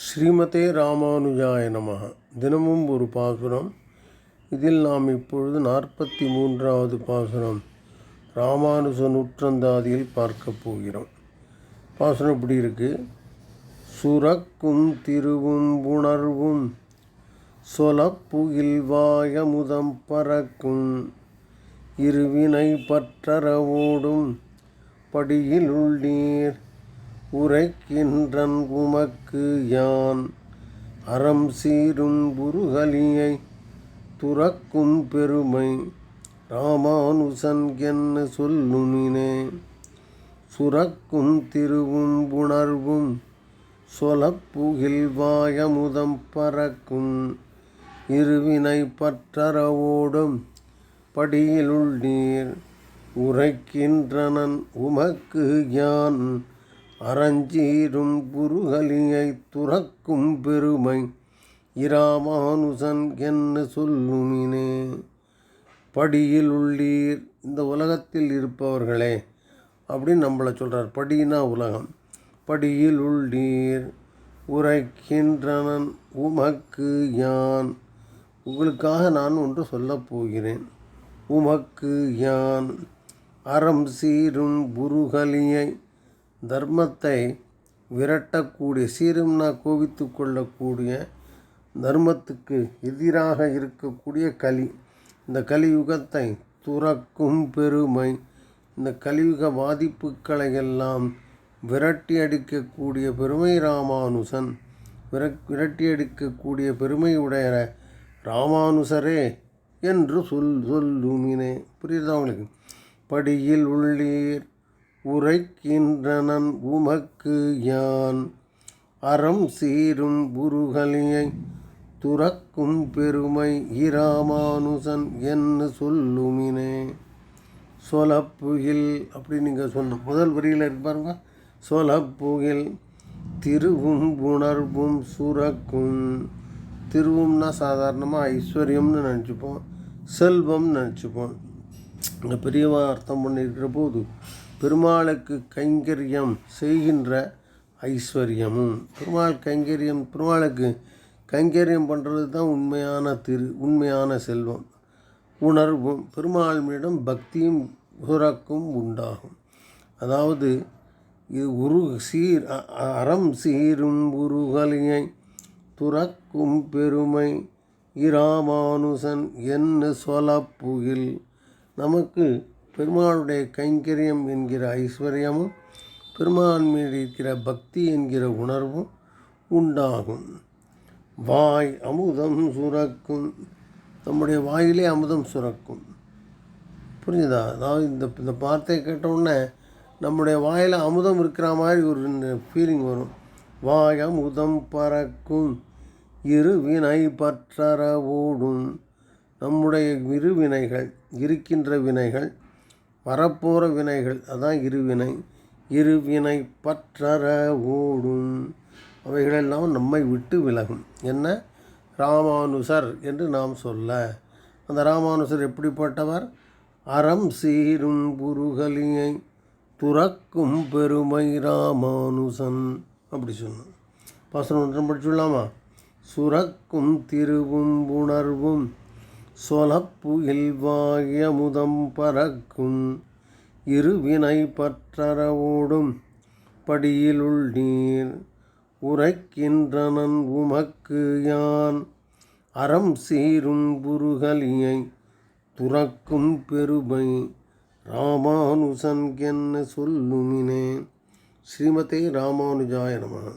ஸ்ரீமதே ராமானுஜாய நமः தினமும் ஒரு பாசுரம். இதில் நாம் இப்பொழுது நாற்பத்தி மூன்றாவது பாசுரம். ராமானுஜ நூற்றந்தாதியில் பார்க்க போகிறோம். பாசுரம் இப்படி இருக்கு? சுரக்கும் திருவும் உணர்வும் சொலப்புகில் வாயமுதம் பறக்கும் இருவினை பற்றறவோடும் படியில் உள்ளீர் உரைக்கின்றன் உமக்கு யான். அறம் சீரும் புருகலியை துறக்கும் பெருமை. ராமானுசன் என்ன சொல்லுமினே சுரக்கும் திருவும் புணர்வும் சொலப்புகில் வாயமுதம் பறக்கும். இருவினை பற்றறவோடும் படியிலுள் நீர். உரைக்கின்றனன் உமக்கு யான். அறஞ்சீரும் குருகலியை துறக்கும் பெருமை இராமானுசன் என்ன சொல்லுமினே. படியில் உள்ளீர் இந்த உலகத்தில் இருப்பவர்களே அப்படின்னு நம்மளை சொல்கிறார் படினா உலகம். படியில் உள்ளீர் உரைக்கின்றனன் உமக்கு யான். உங்களுக்காக நான் ஒன்று சொல்லப் போகிறேன். உமக்கு யான். அறம் சீரும் புருகலியை தர்மத்தை விரட்டக்கூடிய சீரும்னா கோவித்து கொள்ளக்கூடிய தர்மத்துக்கு எதிராக இருக்கக்கூடிய கலி. இந்த கலியுகத்தை துறக்கும் பெருமை இந்த கலியுக பாதிப்புகளை எல்லாம் விரட்டி அடிக்கக்கூடிய பெருமை ராமானுசன். விர விரட்டி அடிக்கக்கூடிய பெருமையுடைய ராமானுசரே என்று சொல் சொல்லுமினே. புரியுதா உங்களுக்கு? படியில் உள்ளீர் உரைக்கின்றனன் உமக்கு யான். அறம் சீரும் உருகலியை துறக்கும் பெருமை இராமானுசன் என்ன சொல்லுமினே. சொலப்புகில் அப்படி நீங்கள் சொன்ன முதல் வரியில் இருப்பாருங்க பாருங்க. சொலப்புகில் திருவும் உணர்வும் சுரக்கும். திருவும்னா சாதாரணமாக ஐஸ்வர்யம்னு நினச்சிப்போம் செல்வம்னு நினச்சிப்போம். இங்கே பெரியவா அர்த்தம் பண்ணியிருக்கிற போது பெருமாளுக்கு கைங்கரியம் செய்கின்ற ஐஸ்வர்யமும் பெருமாள் கைங்கரியம் பெருமாளுக்கு கைங்கரியம் பண்ணுறது தான் உண்மையான திரு உண்மையான செல்வம். உணர்வும் பெருமாள்மிடம் பக்தியும் சுரக்கும் உண்டாகும். அதாவது இது உரு சீர் அறம் சீரும் உருகலியை துறக்கும் பெருமை இராமானுசன் என்ன சொலப்புகில் நமக்கு பெருமாளுடைய கைங்கரியம் என்கிற ஐஸ்வர்யமும் பெருமான் மீது இருக்கிற பக்தி என்கிற உணர்வும் உண்டாகும். வாய் அமுதம் சுரக்கும். நம்முடைய வாயிலே அமுதம் சுரக்கும். புரிஞ்சுதா? அதாவது இந்த இந்த வார்த்தையை கேட்டவுடனே நம்முடைய வாயில் அமுதம் இருக்கிற மாதிரி ஒரு ஃபீலிங் வரும். வாய் அமுதம் பறக்கும். இரு வினை பற்றற ஓடும். நம்முடைய இருவினைகள் இருக்கின்ற வினைகள் வரப்போகிற வினைகள் அதான் இருவினை. இருவினை பற்றற ஓடும். அவைகளெல்லாம் நம்மை விட்டு விலகும். என்ன? ராமானுசர் என்று நாம் சொல்ல. அந்த ராமானுசர் எப்படிப்பட்டவர்? அறம் சீரும் புருகலியை துறக்கும் பெருமை ராமானுசன். அப்படி சொன்னோம் பாசனம் ஒன்றும் படிச்சுடலாமா? சுரக்கும் திருவும் உணர்வும் சொலப்பு வாயமுதம் பறக்கும் இருவினை பற்றறவோடும் படியிலுள் நீர் உரைக்கின்றனன் உமக்கு யான். அறம் சீரும் புருகலியை துறக்கும் பெருமை ராமானுசன் என்ன சொல்லுமினே. ஸ்ரீமதே ராமானுஜாய நம.